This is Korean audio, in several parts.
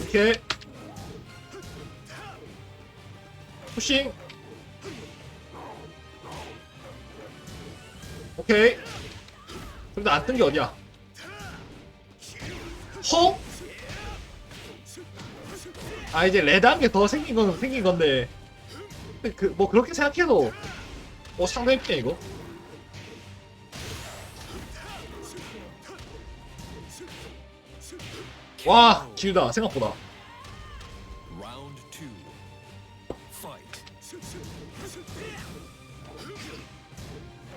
이렇게 푸싱. 오케이. 근데 안 뜬 게 어디야? 헉? 아 이제 레드 한 개 더 생긴 건 생긴 건데. 그 뭐 그렇게 생각해도. 어 상당히 피네 이거 와 길다. 생각보다.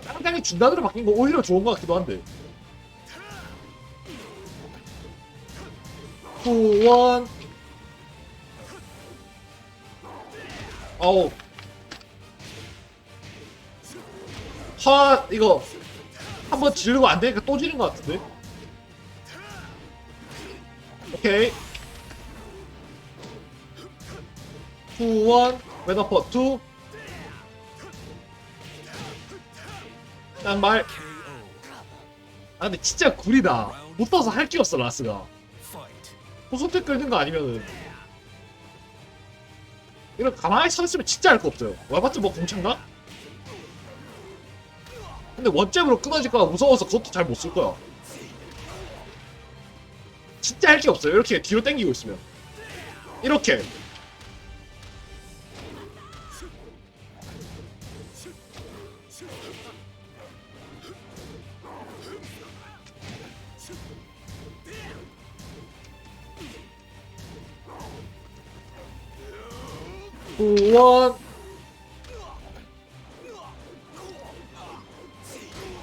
짱짱이 중단으로 바뀐 거 오히려 좋은 것 같기도 한데. 후원. 아우 하 이거. 한번 지르고 안 되니까 또 지른 것 같은데 오케이. 후원. 웨더퍼 2 딴말. KO. 아 근데 진짜 구리다. 붙어서 할 게 없어 라스가. Fight. 호소태 끌는 거 아니면은. 이런 가만히 서 있으면 진짜 할 거 없어요 와봤자 뭐 공찬가? 근데 원잽으로 끊어질까봐 무서워서 그것도 잘 못 쓸 거야 진짜 할 게 없어요. 이렇게 뒤로 당기고 있으면. 이렇게. 우원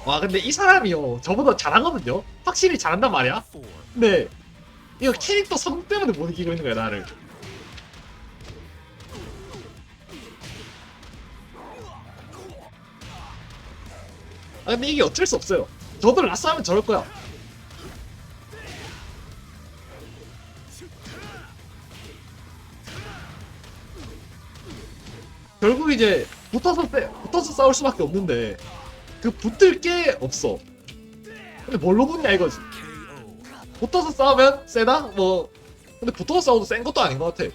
와 근데 이 사람이요. 저보다 잘하거든요. 확실히 잘한단 말이야. Four. 이거 캐릭터 성 때문에 못 이기고 있는 거야 나를. 아 근데 이게 어쩔 수 없어요. 저도 라스 하면 저럴 거야. 결국 이제 붙어서 빼, 붙어서 싸울 수밖에 없는데 그 붙을 게 없어. 근데 뭘로 붙냐 이거지. 붙어서 싸우면 세다? 뭐 근데 붙어서 싸워도 센 것도 아닌 것 같아